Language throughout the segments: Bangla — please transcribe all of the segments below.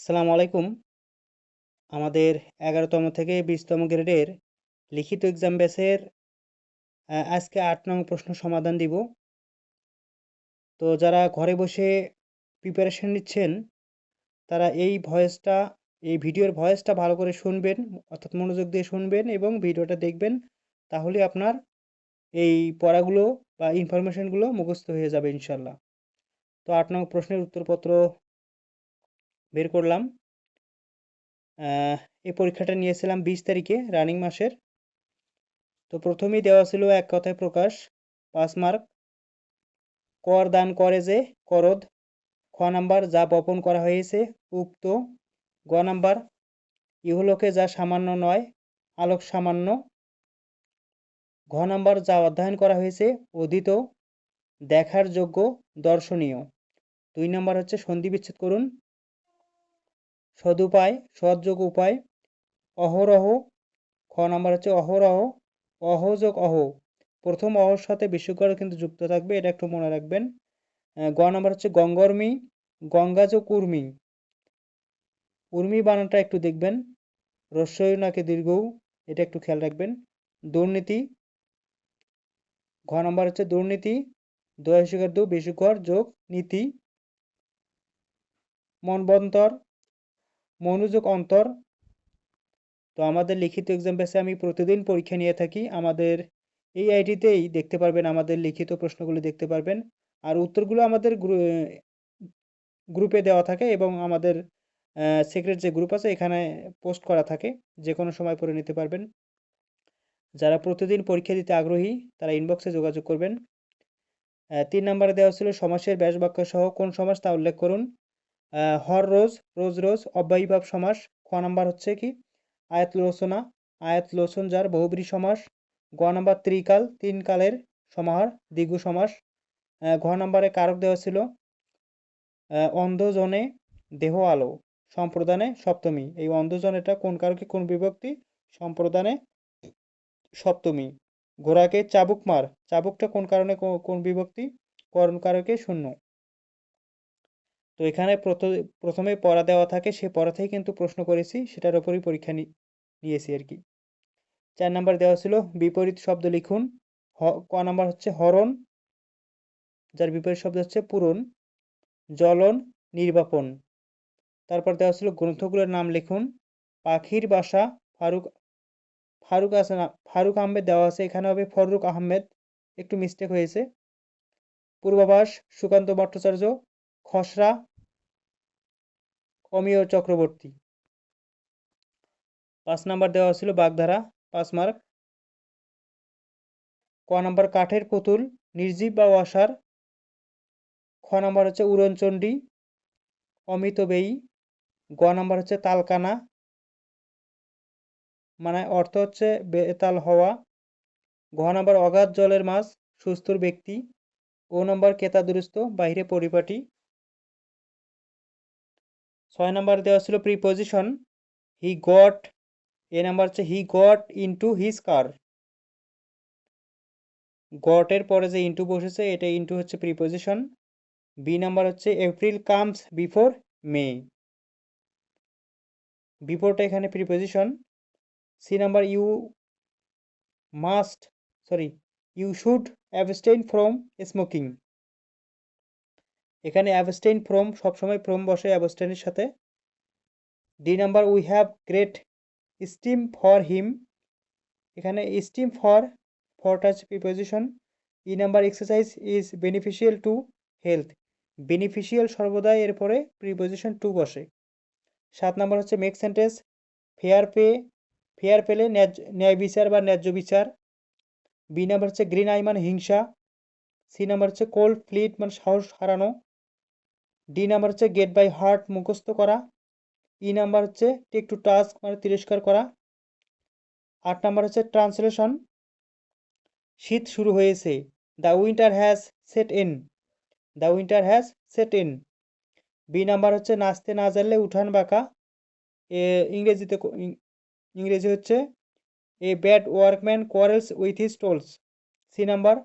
আসসালামু আলাইকুম। আমাদের এগারোতম থেকে বিশতম গ্রেডের লিখিত এক্সাম ব্যাসের আজকে আট নং প্রশ্ন সমাধান দিব। তো যারা ঘরে বসে প্রিপারেশন নিচ্ছেন, তারা এই ভয়েসটা, এই ভিডিওর ভয়েসটা ভালো করে শুনবেন, অর্থাৎ মনোযোগ দিয়ে শুনবেন এবং ভিডিওটা দেখবেন, তাহলে আপনার এই পড়াগুলো বা ইনফরমেশনগুলো মুখস্থ হয়ে যাবে ইনশাল্লাহ তো আট নং প্রশ্নের উত্তরপত্র বের করলাম। এই পরীক্ষাটা নিয়েছিলাম বিশ তারিখে রানিং মাসের। তো প্রথমেই দেওয়া ছিল এক কথায় প্রকাশ, পাঁচ মার্ক কর দান করে যে, করদ। খ নাম্বার, যা বপন করা হয়েছে, উক্ত। গ নাম্বার, ইহলোকে যা সামান্য নয়, আলোক সামান্য। ঘ নাম্বার, যা অধ্যয়ন করা হয়েছে, অধীত। দেখার যোগ্য, দর্শনীয়। দুই নাম্বার হচ্ছে সন্ধি বিচ্ছেদ করুন। সদুপায়, সৎযোগ উপায়, অহরহ, খ নাম্বার হচ্ছে অহরহ, অহযোগ অহ। প্রথম অহর সাথে বিশ্বকর কিন্তু যুক্ত থাকবে, এটা একটু মনে রাখবেন। গ নাম্বার হচ্ছে গঙ্গর্মি গঙ্গাযোগ উর্মি উর্মি বানানটা একটু দেখবেন। রস্যই নাকি দীর্ঘ, এটা একটু খেয়াল রাখবেন। দুর্নীতি। ঘ নাম্বার হচ্ছে দুর্নীতি দয়াশিকার দু বিশুকর যোগ, নীতি। মনবন্তর। মনোযোগ, অন্তর। তো আমাদের লিখিত এক্সাম বেসে আমি প্রতিদিন পরীক্ষা নিয়ে থাকি। আমাদের এই আইডিতেই দেখতে পারবেন, আমাদের লিখিত প্রশ্নগুলো দেখতে পারবেন। আর উত্তরগুলো আমাদের গ্রুপে দেওয়া থাকে এবং আমাদের সিক্রেট যে গ্রুপ আছে, এখানে পোস্ট করা থাকে। যে কোনো সময় পড়ে নিতে পারবেন। যারা প্রতিদিন পরীক্ষা দিতে আগ্রহী, তারা ইনবক্সে যোগাযোগ করবেন। তিন নম্বরে দেওয়া ছিল সমাসের ব্যাস বাক্য সহ কোন সমাস তা উল্লেখ করুন। হর রোজ রোজ রোজ, অব্যয়ীভাব সমাস, খ নাম্বার হচ্ছে কি? আয়াত লোচনা আয়াত লোচন যার বহুব্রী সমাস, গ নাম্বার ত্রিকাল, তিন কালের সমাহার, দ্বিগু সমাস ঘ নাম্বারে কারক দেওয়া ছিল অন্ধজনে দেহ আলো, সম্প্রদানে সপ্তমী। এই অন্ধজনেটা কোন কারকে? কোন বিভক্তি? সম্প্রদানে সপ্তমী। ঘোড়াকে চাবুক মার, চাবুকটা কোন কারণে? কোন বিভক্তি? করণ কারকে শূন্য। তো এখানে প্রথ- প্রথমে পড়া দেওয়া থাকে, সে পড়া থেকে কিন্তু প্রশ্ন করেছি, সেটার উপরই পরীক্ষা নিয়েছি আর কি। চার নাম্বার দেওয়া ছিল, বিপরীত শব্দ লিখুন, হ- ক নাম্বার হচ্ছে হরণ, যার বিপরীত শব্দ হচ্ছে পূরণ, জ্বলন, নির্বাপন। তারপর দেওয়া ছিল গ্রন্থগুলোর নাম লিখুন, পাখির বাসা, ফারুক ফারুক আছে না, ফারুক আহমেদ দেওয়া আছে, এখানে হবে ফররুক আহমেদ, একটু মিস্টেক হয়েছে। পূর্বাভাস, সুকান্ত ভট্টাচার্য, খসড়া অমিয় চক্রবর্তী। পাঁচ নাম্বার দেওয়া ছিল বাগধারা, পাঁচ মার্ক। ক নাম্বার কাঠের পুতুল, নির্জীব বা অসার। খ নাম্বার হচ্ছে উড়নচণ্ডী, অমিত বেয়ী গ নাম্বার হচ্ছে তালকানা। মানে অর্থ হচ্ছে বেতাল হওয়া। ঘ নাম্বার অগাধ জলের মাছ, সুস্থর ব্যক্তি। ও নাম্বার কেতা দুরস্ত বাইরে পরিপাটি। ছয় নাম্বার দেওয়া ছিল preposition he got a number হচ্ছে he got into his car গটের পরে যে ইনটু বসেছে, এটা ইনটু হচ্ছে প্রিপোজিশন বি নাম্বার হচ্ছে এপ্রিল কামস বিফোর মে বিফোরটা এখানে preposition C number you must sorry you should abstain from smoking এখানে অ্যাবস্টেইন ফ্রম সবসময় ফ্রম বসে অ্যাবস্টেইনের সাথে। D number we have great esteem for him এখানে esteem for for touch preposition E number exercise is beneficial to health beneficial সর্বদাই এরপরে প্রিপোজিশন টু বসে। সাত নাম্বার হচ্ছে make sentence fair play fair পেলে ন্যায় বিচার বা ন্যায্য বিচার। বি নাম্বার হচ্ছে গ্রিন আই মানে হিংসা। সি নাম্বার হচ্ছে কোল্ড ফ্লিট মানে সাহস হারানো। ডি নাম্বার হচ্ছে গেট বাই হার্ট মুখস্থ করা ই নাম্বার হচ্ছে টেক টু টাস্ক মানে তিরস্কার করা আট নাম্বার হচ্ছে ট্রান্সলেশন শীত শুরু হয়েছে the winter has set in the winter has set in B number হচ্ছে নাচতে না জানলে উঠান বাঁকা, এ ইংরেজিতে ইংরেজি হচ্ছে a bad workman quarrels with his tools C number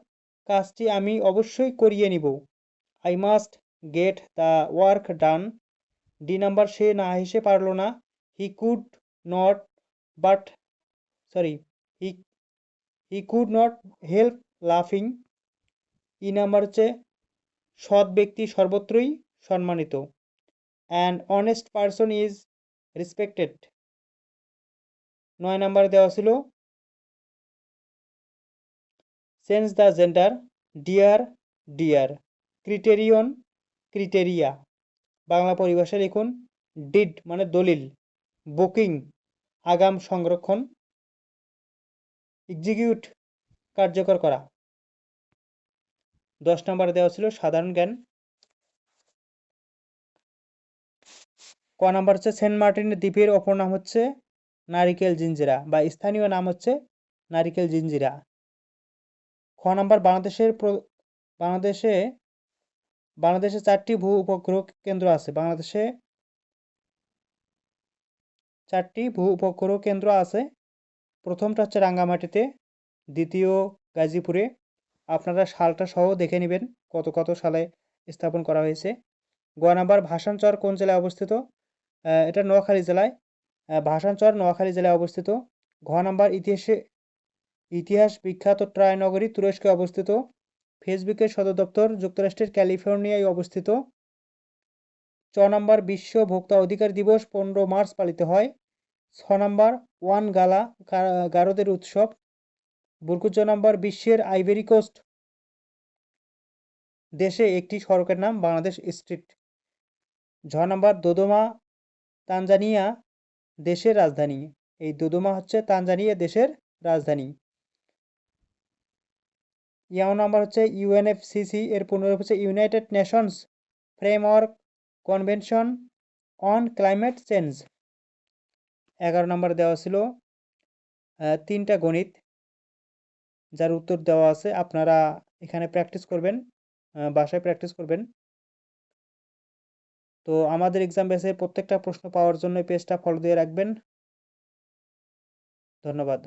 কাজটি আমি অবশ্যই করিয়ে নিব I must get the work done D number সে না হেসে পারল না। He could not but sorry he he could not help লাফিং ই নাম্বার হচ্ছে সৎ ব্যক্তি সর্বত্রই সম্মানিত। And honest person is respected নয় নাম্বার দেওয়া ছিল। Change the gender dear dear criterion criteria. Bangla পরিভাষায় লিখুন ডিড মানে দলিল, বুকিং, আগাম সংরক্ষণ, এক্সিকিউট, কার্যকর করা। দশ নম্বরে দেওয়া ছিল সাধারণ জ্ঞান। ক নাম্বার হচ্ছে সেন্ট মার্টিন দ্বীপের অপর নাম হচ্ছে নারিকেল জিঞ্জিরা বা স্থানীয় নাম হচ্ছে নারিকেল জিঞ্জিরা। খ নাম্বার বাংলাদেশের বাংলাদেশে বাংলাদেশে চারটি ভূ উপগ্রহ কেন্দ্র আছে। বাংলাদেশে চারটি ভূ উপগ্রহ কেন্দ্র আছে। প্রথমটা হচ্ছে রাঙ্গামাটিতে, দ্বিতীয় গাজীপুরে। আপনারা সালটা সহ দেখে নেবেন কত কত সালে স্থাপন করা হয়েছে। গ নাম্বার ভাষানচর কোন জেলায় অবস্থিত? এটা নোয়াখালী জেলায়। ভাষানচর নোয়াখালী জেলায় অবস্থিত। ঘ নাম্বার ইতিহাসে, ইতিহাস বিখ্যাত ট্রায় নগরী তুরস্কে অবস্থিত। ফেসবুকের সদর দপ্তর যুক্তরাষ্ট্রের ক্যালিফোর্নিয়ায় অবস্থিত। ছ নম্বর বিশ্ব ভোক্তা অধিকার দিবস পনেরো মার্চ পালিত হয়। ছ নম্বর ওয়ান গালা গারদের উৎসব। বুরকুচ নম্বর বিশ্বের আইভেরি কোস্ট। দেশে একটি সড়কের নাম বাংলাদেশ স্ট্রিট। ঝ নম্বর দোদোমা, তানজানিয়া দেশের রাজধানী। এই দোদোমা হচ্ছে তানজানিয়া দেশের রাজধানী। ইয়াও নাম্বার হচ্ছে ইউএনএফসিসি এর পুনরূপ হচ্ছে United Nations Framework Convention on Climate Change এগারো নম্বর দেওয়া ছিল তিনটা গণিত, যার উত্তর দেওয়া আছে, আপনারা এখানে প্র্যাকটিস করবেন বাসায় প্র্যাকটিস করবেন। তো আমাদের এক্সাম বেসে প্রত্যেকটা প্রশ্ন পাওয়ার জন্য পেজটা ফলো দিয়ে রাখবেন। ধন্যবাদ।